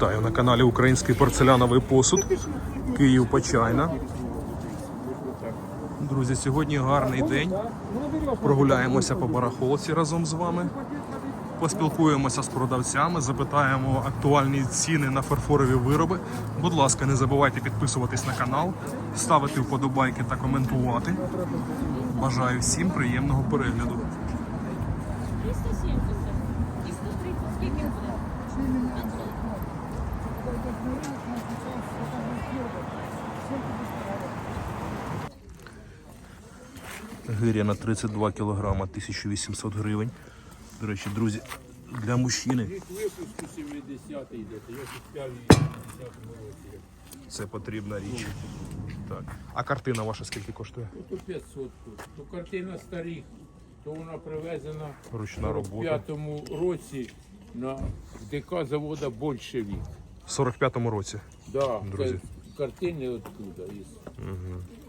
Вітаю на каналі Український порцеляновий посуд. Київ Почайна. Друзі, сьогодні гарний день. Прогуляємося по барахолці разом з вами. Поспілкуємося з продавцями, запитаємо актуальні ціни на фарфорові вироби. Будь ласка, не забувайте підписуватись на канал, ставити вподобайки та коментувати. Бажаю всім приємного перегляду. 270 і 130 скільки буде? Гиря на 32 кілограма, 1800 гривень. До речі, друзі, для мужчини Випуску 70 йдете, я купляв її в 70-му році. це потрібна річ. Так. А картина ваша скільки коштує? Ну, то 500 тут. То картина старих, то вона привезена Ручна в робота. 45-му році на ДК завода Большевік. В 45-му році. Да, Друзі. це картини оттуда. Із. У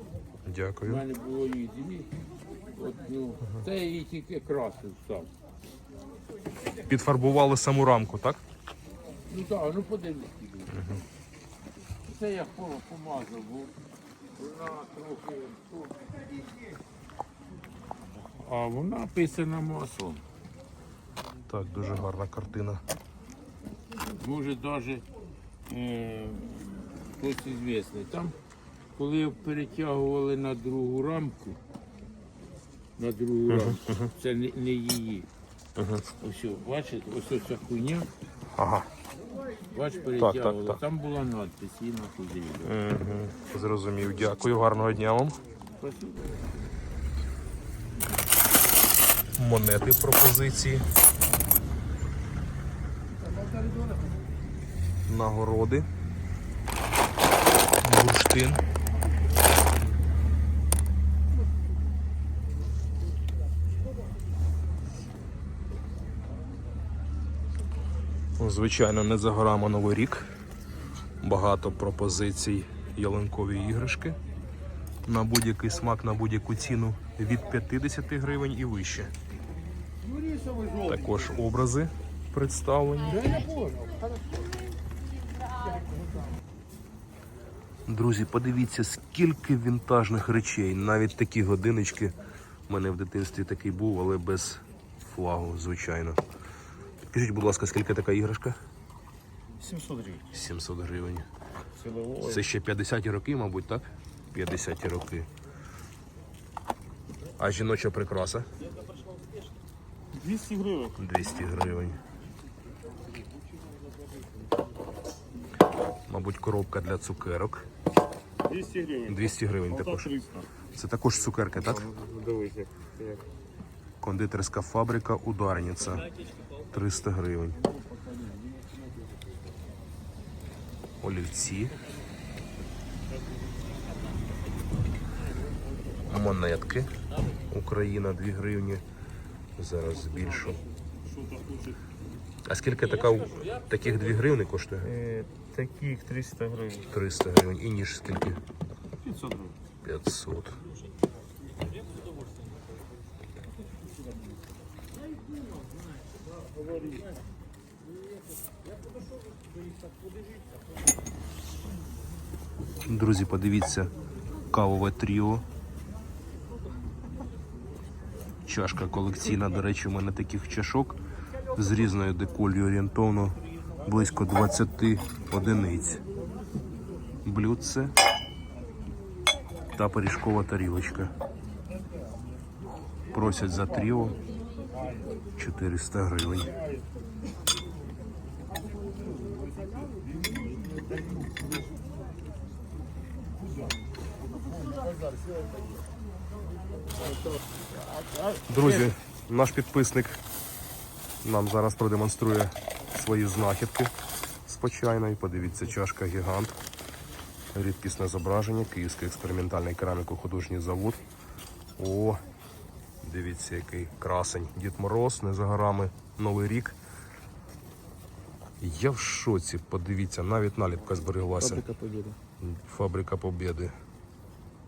Дякую. У мене було їх дві. От, ну, це я її тільки красив сам. Підфарбували саму рамку, так? Ну так, ну подивіться. Це я по- помазав, бо вона трохи. А вона писана маслом. Так, дуже гарна картина. Може навіть е, хтось ізвісний. Там, коли перетягували на другу рамку, на другу рамку, це не, не її. Ось, бачите, ось ця хуйня, Ага. бач, перетягували. так. Там була надпись, її на туди. Зрозумів. Дякую. Гарного дня вам. Монети пропозиції. Нагороди. Бурштин. Звичайно, не за горами Новий рік. Багато пропозицій ялинкові іграшки. На будь-який смак, на будь-яку ціну від 50 гривень і вище. Також образи представлені. Друзі, подивіться, скільки вінтажних речей. Навіть такі годиночки. У мене в дитинстві такий був, але без флагу, звичайно. Скажіть, будь ласка, скільки така іграшка? 700 гривень. 700 гривень. Силової. Це ще 50-ті роки, мабуть, так? 50-ті роки. А жіноча прикраса 200 гривень. 200 гривень. Мабуть, коробка для цукерок. 200 гривень. 200 гривень також. Це також цукерки, так? Дивись, як. Кондитерська фабрика Ударниця. 300 гривень. Олівці. Монетки. Україна 2 гривні. Зараз збільшу. А скільки така, таких 2 гривні коштує? Е, таких 300 гривень. 300 гривень. І ніж скільки? 500 гривень. 500. Друзі, подивіться, кавове тріо. Чашка колекційна, до речі, у мене таких чашок з різною деколью орієнтовно близько 20 одиниць. Блюдце та пиріжкова тарілочка. Просять за тріо 400 гривень. Друзі, наш підписник нам зараз продемонструє свої знахідки з почайної. Подивіться, чашка гігант. Рідкісне зображення, Київський експериментальний кераміко-художній завод. О, дивіться, який красень. Дід Мороз, не за горами, Новий рік. Я в шоці, подивіться, навіть наліпка збереглася. Фабрика Побєди. Фабрика Побєди.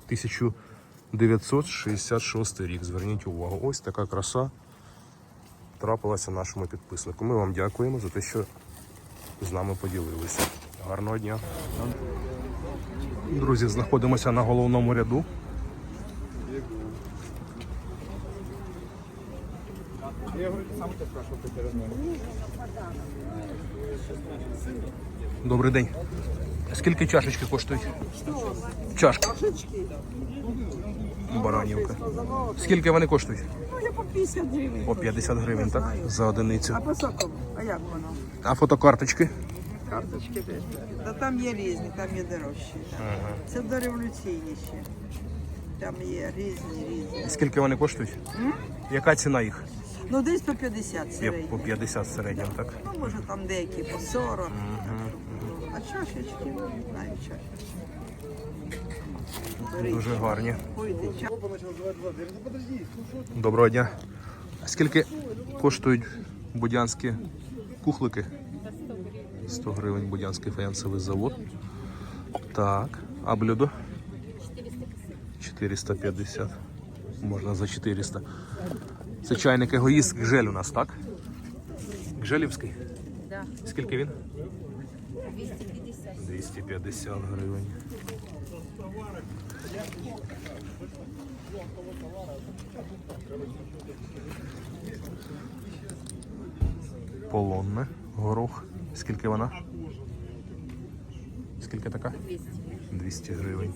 1966 рік. Зверніть увагу. Ось така краса трапилася нашому підписнику. Ми вам дякуємо за те, що з нами поділилися. Гарного дня. Друзі, знаходимося на головному ряду. Добрий день. Скільки чашечки коштують? Чашки. Баранівка. Скільки вони коштують? Ну, я по 50 гривень. По 50 гривень, так? За одиницю. А по сокам? А як воно? А фотокарточки? Карточки теж. Та там є різні, там є дорожчі. Це дореволюційні ще. Там є різні, різні. Скільки вони коштують? Яка ціна їх? Ну, десь по 50 Є середньо. по 50 в середньому, так? Ну, може там деякі по 40. Так. А чашечки, ну, не знаю, чашечки. Дуже гарні. купуйте чашечки. Доброго дня. Скільки коштують будянські кухлики? 100 гривень будянський фаянсовий завод. Так. А блюдо? 450. Можна за 400. Це чайник егоїст Гжель у нас, так? Гжелівський? Да. Скільки він? 250. 250 гривень. Полонне, горох. Скільки вона? Скільки така? 200. 200 гривень.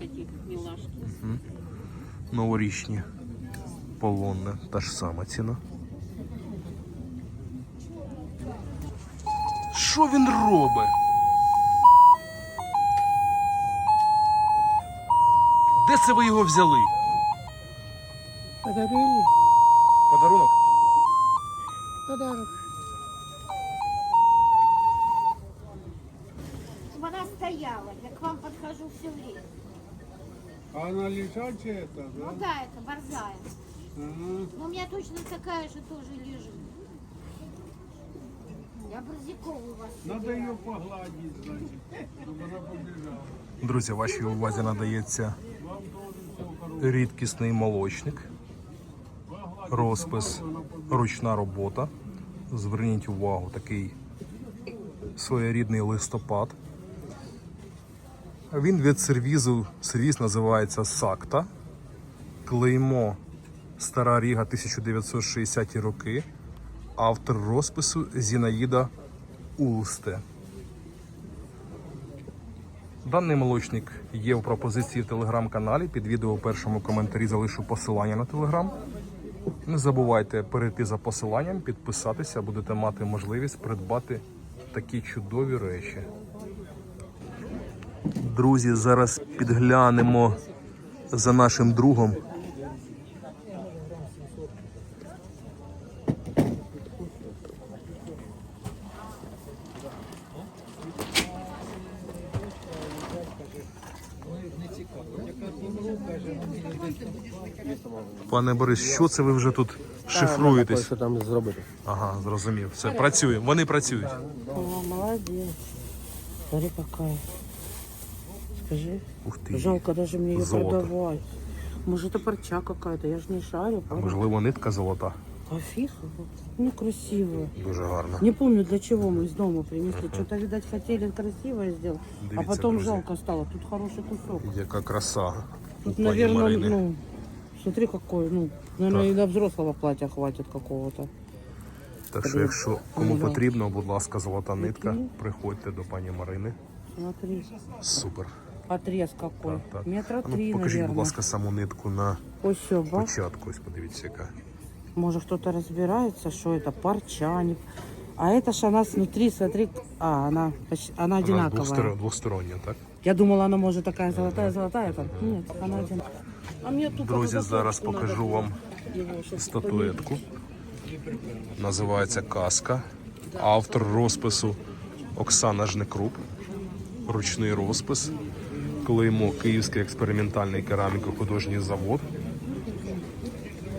Такие милашки. Новорічні. Полонне. Та ж сама ціна. Що він робить? Де це ви його взяли? Подарили Подарунок? подарок. Она стояла, я к вам подхожу все время. А она лежачая это, да? Ну да, это борзая. Ага. Но у меня точно такая же тоже лежит. Я борзякова у вас. Надо ее погладить, значит, чтобы она побежала. Друзі, вашій увазі надається рідкісний молочник, розпис, ручна робота. Зверніть увагу, такий своєрідний листопад. Він від сервізу, сервіз називається Сакта. Клеймо Стара Ріга 1960-ті роки. Автор розпису Зінаїда Улсте. Даний молочник є в пропозиції в телеграм-каналі. Під відео у першому коментарі залишу посилання на телеграм. Не забувайте перейти за посиланням, підписатися, будете мати можливість придбати такі чудові речі. Друзі, зараз підглянемо за нашим другом. Пане Борис, що це ви вже тут шифруєтесь? Що там зробити? Ага, зрозумів. Все, працює. Вони працюють. О. Смотри, какая. Скажи. Ух ти. Жалко даже мне ее Золото. продавать. Может, это парча какая-то, я же не шарю. А правда? можливо, нитка золота. А ну красивая. Дуже гарно. Не помню, для чего мы из дома принесли. Что-то, видать, хотели красивое сделать. а Дивіться, потом друзі. жалко стало. Тут хороший кусок. Яка краса. У Тут, пані наверное, Марини. ну, смотри какой, ну, наверное, и до взрослого платья хватит какого-то. Так що, якщо кому потрібно, будь ласка, золота нитка, приходьте до пані Марини. Смотри, Супер. отрез какой. Так, так. Метра А ну, три, покажіть, наверное. будь ласка, саму нитку на Ось все, бац. початку. Ось подивіться, яка. Может, кто-то разбирается, что это парча. не- А это ж она снутри, смотри, а, она, почти, она Вона одинаковая. двосторо- двостороння, так? Я думала, она может такая золотая, золотая. Там. Нет, она одинаковая. А мне тут Друзі, вот зараз заточку покажу надо вам его, чтоб статуетку. Називається Казка. Автор розпису Оксана Жнекруп. Ручний розпис. Клеймо Київський експериментальний кераміко-художній завод.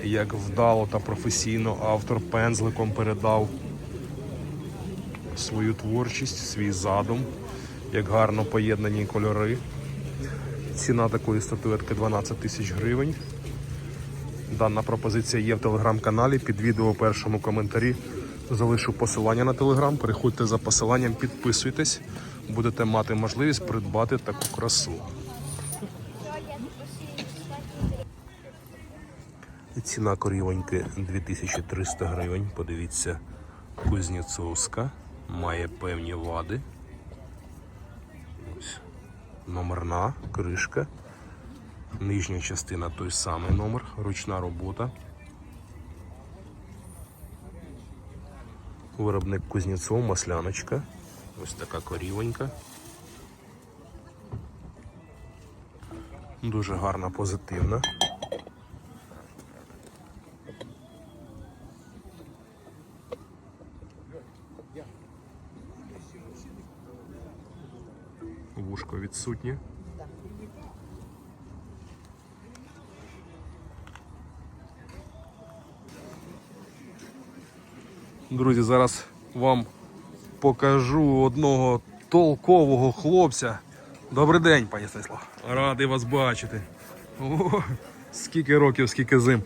Як вдало та професійно автор пензликом передав свою творчість, свій задум, як гарно поєднані кольори. Ціна такої статуетки 12 тисяч гривень. Дана пропозиція є в телеграм-каналі. Під відео у першому коментарі Залишу посилання на телеграм. Переходьте за посиланням, підписуйтесь. Будете мати можливість придбати таку красу. Ціна корівоньки 2300 гривень. Подивіться, Кузнєцовська. Має певні вади. Ось. Номерна, кришка. Нижня частина той самий номер, ручна робота. Виробник Кузнєцов, масляночка. Ось така корівонька. Дуже гарна, позитивна. Вушко відсутнє. Друзі, зараз вам покажу одного толкового хлопця. Добрий день, пані Станіслав. Радий вас бачити. О, скільки років, скільки зим.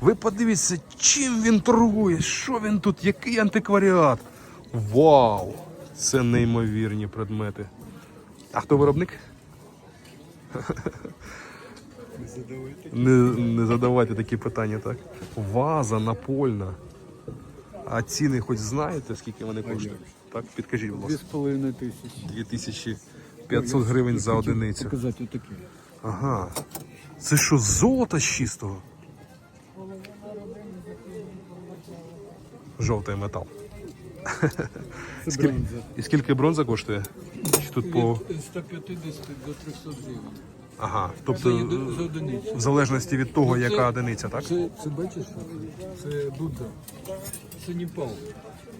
Ви подивіться, чим він торгує, що він тут, який антикваріат. Вау! Це неймовірні предмети. А хто виробник? Не, не задавайте такі питання, так? Ваза напольна. А ціни хоч знаєте, скільки вони коштують? Так, підкажіть, будь Дві ласка. з половиною тисячі. 2500 гривень за одиницю. Показати отакі. Ага. Це що, золото з чистого? Жовтий метал. Це Скільки- бронза. І скільки бронза коштує? Чи тут по. Від 150 до 300 гривень. Ага. Тобто за одиницю. в залежності від того, Ну, це- яка одиниця, так? Це, це бачиш, це? Будда. Це Непал.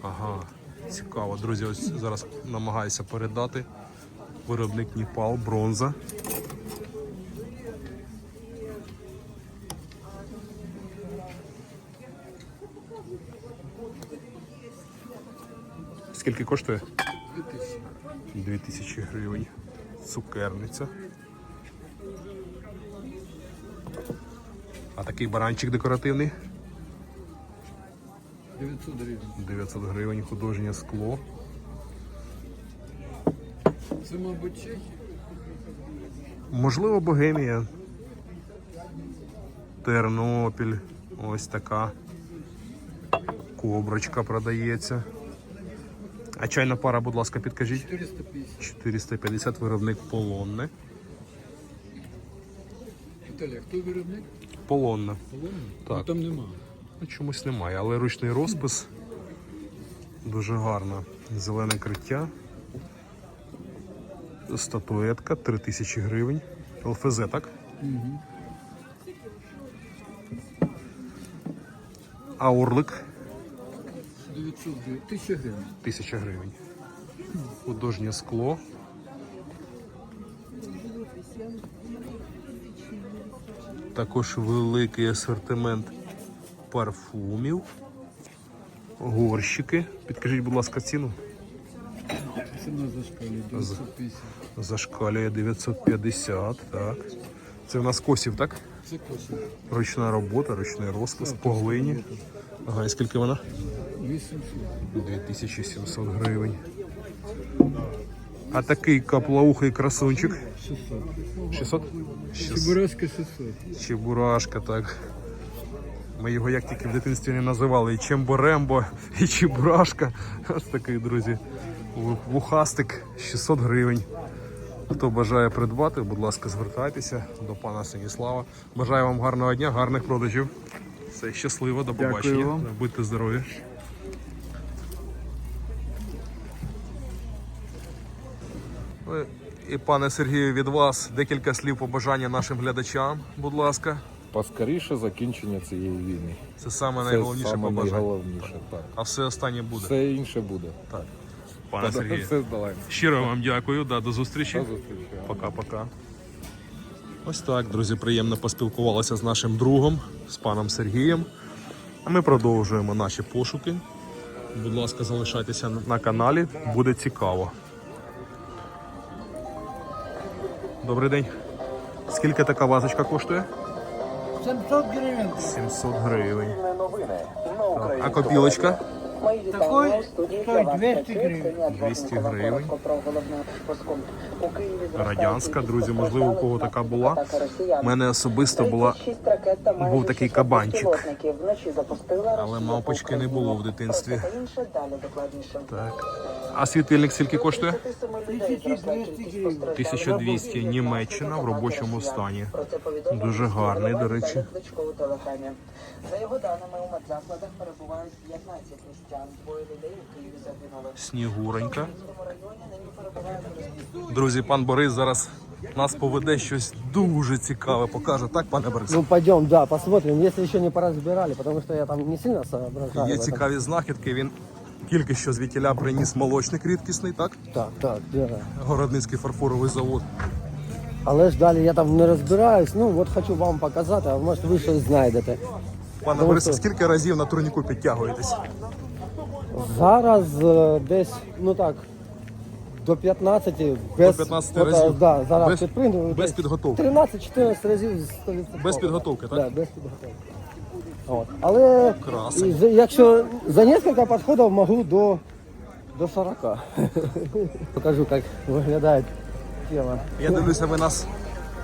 Ага. Цікаво, друзі, ось зараз намагаюся передати. Виробник Ніпал, бронза. Скільки коштує? 2000. 2000 гривень. Цукерниця. А такий баранчик декоративний? 900 гривень. 900 гривень, художнє скло. Це, мабуть, чехи. Можливо, Богемія. Тернопіль. Ось така. Коброчка продається. А чайна пара, будь ласка, підкажіть. 450. 450 виробник полонне. А хто виробник? Полонне. Полонний? Так. Ну, там нема. Ну, Чомусь немає, але ручний розпис. Дуже гарно. Зелене криття. Статуетка 3000 гривень. ЛФЗ, так? А орлик 900 гривень. 1000 гривень. 1000 гривень. Художнє скло. Також великий асортимент парфумів. Горщики. Підкажіть, будь ласка, ціну. Ціна зашкалює 950. Зашкалює 950, так. Це в нас косів, так? Це косить. Ручна робота, ручний розпис по глині. Ага, і скільки вона? 800. 2700 гривень. А такий каплаухий красунчик. 600. 600? Чебурашка 600. Чебурашка, так. Ми його як тільки в дитинстві не називали. І Чемборембо, і Чебурашка. Ось такий, друзі. Вухастик 600 гривень. Хто бажає придбати, будь ласка, звертайтеся до пана Станіслава. Бажаю вам гарного дня, гарних продажів. Все щасливо, до Дякую побачення. вам. Будьте здорові. Ну, І пане Сергію, від вас декілька слів побажання нашим глядачам, будь ласка. Поскоріше закінчення цієї війни. Це саме Це найголовніше саме побажання. найголовніше. Так. А все останнє буде. Все інше буде. Так. Пане Сергію, Все щиро вам дякую. Да, до зустрічі. До зустрічі. Пока-пока. Ось так, друзі, приємно поспілкувалися з нашим другом, з паном Сергієм. А ми продовжуємо наші пошуки. Будь ласка, залишайтеся на каналі, буде цікаво. Добрий день. Скільки така вазочка коштує? 700 гривень. 700 гривень. Так. А копілочка? Такой стоит 200 гривен. 200 гривень. Радянська, друзі, можливо, у кого така була. У мене особисто була був такий кабанчик. Але мавпочки не було в дитинстві. Так. А світильник скільки коштує? 1200. Німеччина в робочому стані. Дуже гарний, до речі. За його даними, у медзакладах перебувають 15 містян. Двоє людей у Києві загинули. Снігуренька. Друзі, пан Борис зараз нас поведе щось дуже цікаве. Покаже, так, пане Борис? Ну пойдем, да, посмотрим, если еще не поразбирали, потому что я там не сильно соображаю. Є цікаві знахідки. Він тільки що звідтіля приніс молочник рідкісний, так? Так, так, да. Городницький фарфоровий завод. Але ж далі я там не розбираюсь, ну от хочу вам показати, а може ви щось знайдете. Пане Борисе, скільки разів на турніку підтягуєтесь? Зараз е, десь, ну так, до 15, без, 15 от, разів? Да, зараз Без- підпригну, без десь підготовки? 13-14 разів з 100%. Без підготовки, так? Да, без підготовки. От. Але Красень. і якщо за кілька підходів можу до, до 40. Покажу, як виглядає тіло. Я дивлюся, ви нас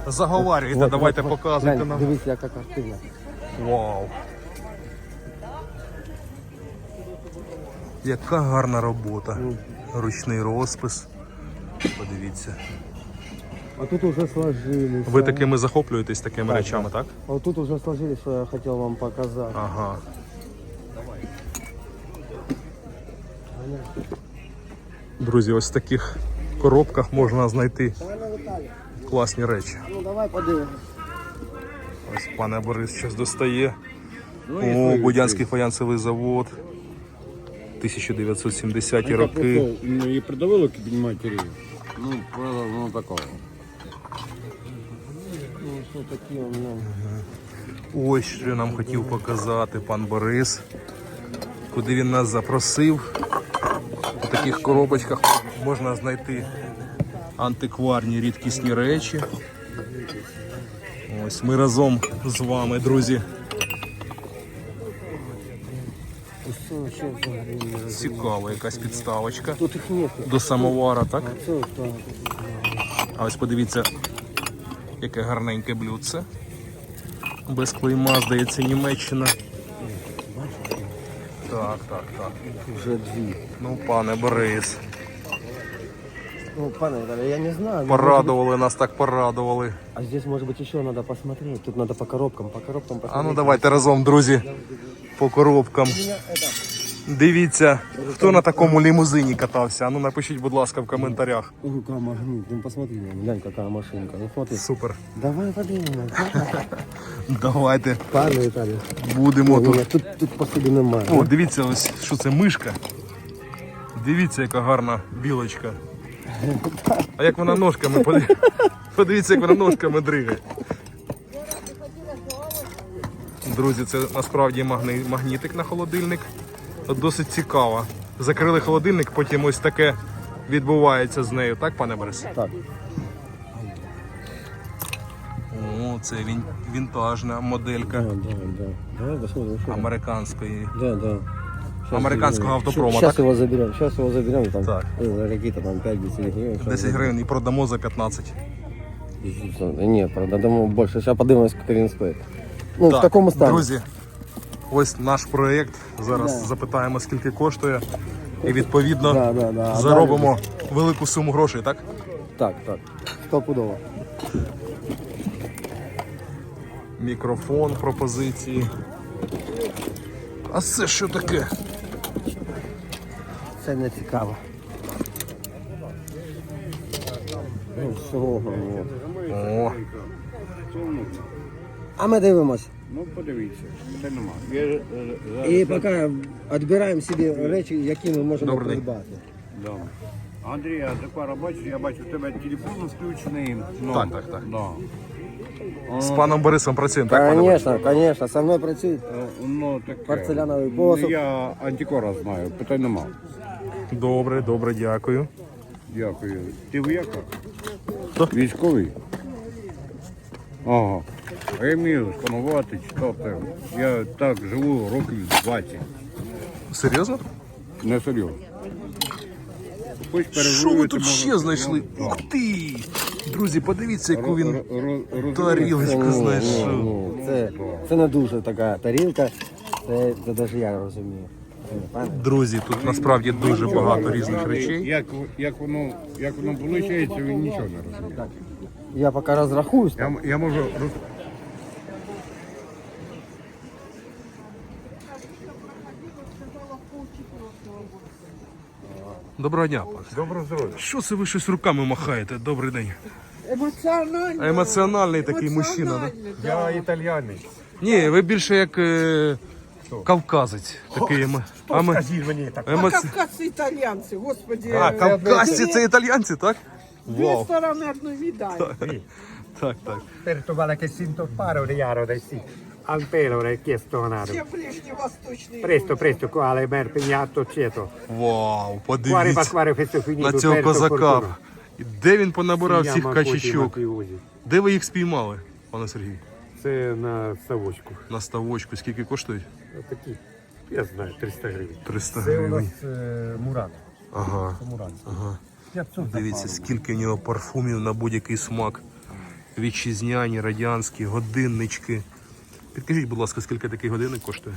заговарюєте. От, Давайте от, от. показуйте Глянь, нам. Дивіться, яка картина. Вау. Яка гарна робота. Ручний розпис. Подивіться. А тут уже сложились. Ви такими захоплюєтесь такими Так, речами, так? А тут уже сложились, що я хотів вам показати. Ага. Друзі, ось в таких коробках можна знайти класні речі. Ну давай подивимось. Ось пане Борис щось достає. О, Будянський фаянсовий завод. 1970-ті роки. Ну, і продавали кабінь матері. Ну, правда, ну такого. Ну, що такі у мене. Ось що нам хотів показати пан Борис. Куди він нас запросив. У таких коробочках можна знайти антикварні рідкісні речі. Ось ми разом з вами, друзі. Цікава якась підставочка до самовара, так. А ось подивіться, яке гарненьке блюдце. Без клейма, здається, Німеччина. Так, так, так. Вже дві. Ну, пане Борис. Ну, пане Виталий, я не знаю. ну, Порадували нас, так порадували. А здесь, может быть, еще надо посмотреть. Тут надо по коробкам, по коробкам посмотреть. А ну давайте разом, друзі, по коробкам. Дивіться, хто на такому лімузині катався. А ну напишіть, будь ласка, в коментарях. Рука магнит. Ну, посмотри, глянь, какая машинка. Ну, смотри. Супер. Давай поднимем. Давайте Пане Виталий. будемо тут. тут, тут посуди немає. О, дивіться, ось що це мишка. Дивіться, яка гарна білочка. А як вона ножками подивіться, подивіться, як вона ножками дригає. Друзі, це насправді магнітик на холодильник. Досить цікаво. Закрили холодильник, потім ось таке відбувається з нею, так, пане Борис? Так. О, це він, вінтажна моделька Да, да, да. Давай посмотрим, что там. американської. Да, да. Американского автопрома, Сейчас так? его заберем, сейчас его заберем, там Так. э, какие-то там 5-10 гривен. щас 10 гривень і продамо за 15. Ні, правда, думаю, більше. Зараз подивимось, скільки він стоїть. Ну, в такому стані. Друзі, ось наш проєкт. Зараз Да. запитаємо, скільки коштує. І відповідно Да, да, да. Заробимо велику суму грошей, так? Так, так. Стопудово. Мікрофон, пропозиції. А це що таке? Це не цікаво. Ну, ну. О, А ми дивимось. Ну, подивіться, це нема. Я, е, зараз- І поки відбираємо собі речі, які ми можемо Добрий день. придбати. Да. Андрій, а тепер бачиш, я бачу, в тебе телефон включений. Ну, Так, так, так. Да. з паном Борисом працюємо, так, пане Борис? Звісно, звісно, со мною працюють. Е, Ну, таке. Порцеляновий посуд. Ну, Я антикора знаю, питань нема. Добре, добре, дякую. Дякую. Ти вояка? Хто? Військовий? Ага. А я вмію сканувати, читати. Я так живу років 20. Серйозно? Не. Хоч Що ви тут ще знайшли? Ух ти! Друзі, подивіться, яку він тарілочку знайшов. Ну, це, це не дуже така тарілка, це, це навіть я розумію. Друзі, тут насправді дуже багато різних речей. Як, як воно, як воно виходить, він нічого не розуміє. Я поки розрахуюсь. Я, я можу роз- Доброго дня, пане. Доброго здоров'я. Що це ви щось руками махаєте? Добрий день. Емоціонально. Емоціональний такий мужчина, да? Я італіянець. Ні, ви більше як е, кавказець. Такий емо... а ми... Скажіть мені так. емоці... Кавказці італійці, господи. А, кавказці це італійці, так? Дві Вау. сторони одної медалі. Так, так. Per trovare che sinto paro di Yaro dai sì. Al pelo è chiesto nato. Це ближньовосточний. Presto, presto, pignato ceto. Вау, подивіться questo finito на цього perto козака. І Де він понабирав Сім'я цих Макоті качечок? Де ви їх спіймали, пане Сергій? Це на ставочку. На ставочку. Скільки коштують? Такі, я знаю, 300 гривень. 300 Це у нас гривень. е, Мурат. Ага. Мурат. Ага. 500 Дивіться, скільки в нього парфумів на будь-який смак. Вітчизняні, радянські, годиннички. Підкажіть, будь ласка, скільки такий годинник коштує?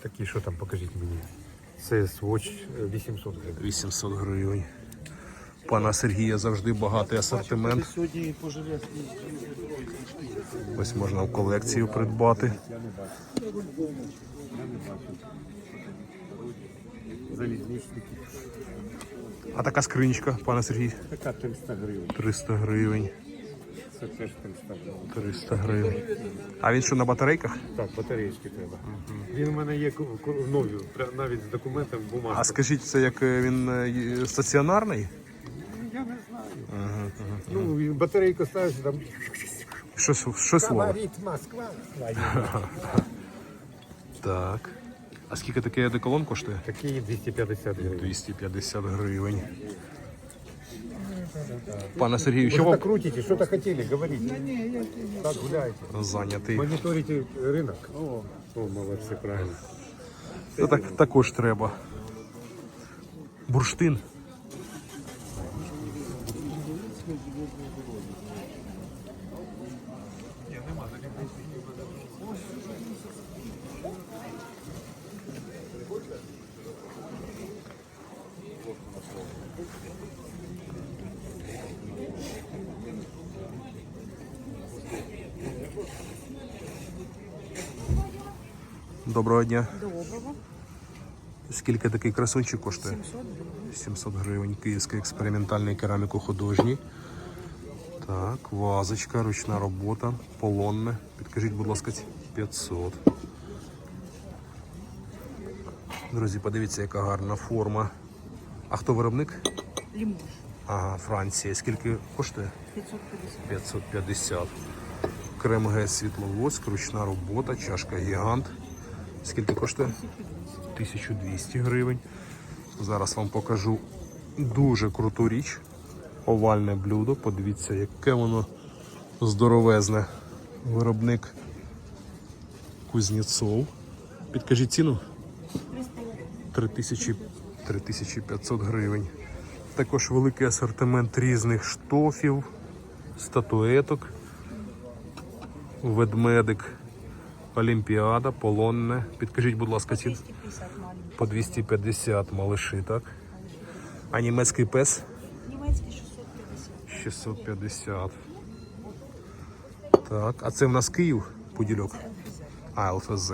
Такі, що там, покажіть мені. Це е, 800 гривень. 800 гривень. Пана Сергія завжди багатий асортимент. Ось можна в колекцію придбати. А така скринічка, пане Сергій, Така 300 гривень. 300 гривень. Це теж 300 гривень. 300 гривень. А він що на батарейках? Так, батареїчки треба. Він у мене є ку- ку- нові, пря- навіть з документом бумажка. А скажіть, це як е, він е, стаціонарний? Я не знаю. Ну, і батарейку ставиш, там Що, с- що слово? говорить Москва. Так. А скільки такий одеколон коштує? Такі 250 гривень. 250 гривень. Пане Сергію, Вы що что-то вам крутите, что-то хотели, говорите. Так гуляете. зайнятий? Мониторите рынок. О, о молодцы, правильно. Це так, також треба. Бурштин. Доброго дня. Доброго. Скільки такий красунчик коштує? 700 гривень. 700 гривень. Київський експериментальний кераміко-художній. Так, вазочка, ручна робота, полонне. Підкажіть, будь ласка, 500. Друзі, подивіться, яка гарна форма. А хто виробник? Лимон. Ага, Франція. Скільки коштує? 550. 550. Крем Г світловоск, ручна робота, чашка гігант. Скільки коштує? 1200 гривень. Зараз вам покажу дуже круту річ. Овальне блюдо. Подивіться, яке воно здоровезне. Виробник Кузнєцов. Підкажіть ціну? 3000 3500 гривень. Також великий асортимент різних штофів, статуеток, ведмедик, олімпіада, полонне. Підкажіть, будь ласка, ціну? По 250 малиші, так? А німецький пес? Німецький 650. 650. Так, а це в нас Київ, Подільок? А, ЛФЗ.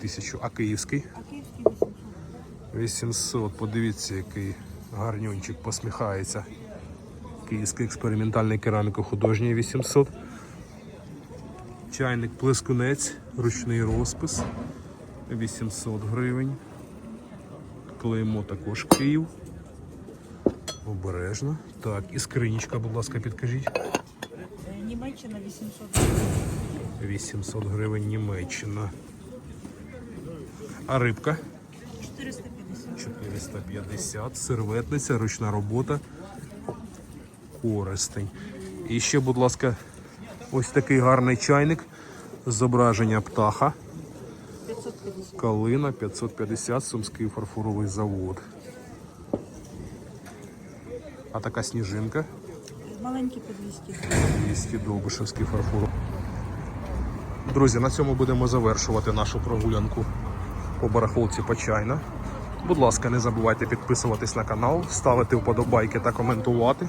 Тисячу. А київський? А київський 800. 800. Подивіться, який гарнюнчик посміхається. Київський експериментальний кераміко-художній 800. Чайник плескунець, ручний розпис 800 гривень. Клеймо також Київ. Обережно. Так, і скринічка, будь ласка, підкажіть. Німеччина 800. гривень. 800 гривень Німеччина. А рибка? 450. 450, серветниця, ручна робота, користень. І ще, будь ласка, ось такий гарний чайник. Зображення птаха. 550. Калина 550 Сумський фарфоровий завод. А така сніжинка Маленький по 200 200 Довбишевський фарфор. Друзі, на цьому будемо завершувати нашу прогулянку по барахолці Почайна. Будь ласка, не забувайте підписуватись на канал, ставити вподобайки та коментувати.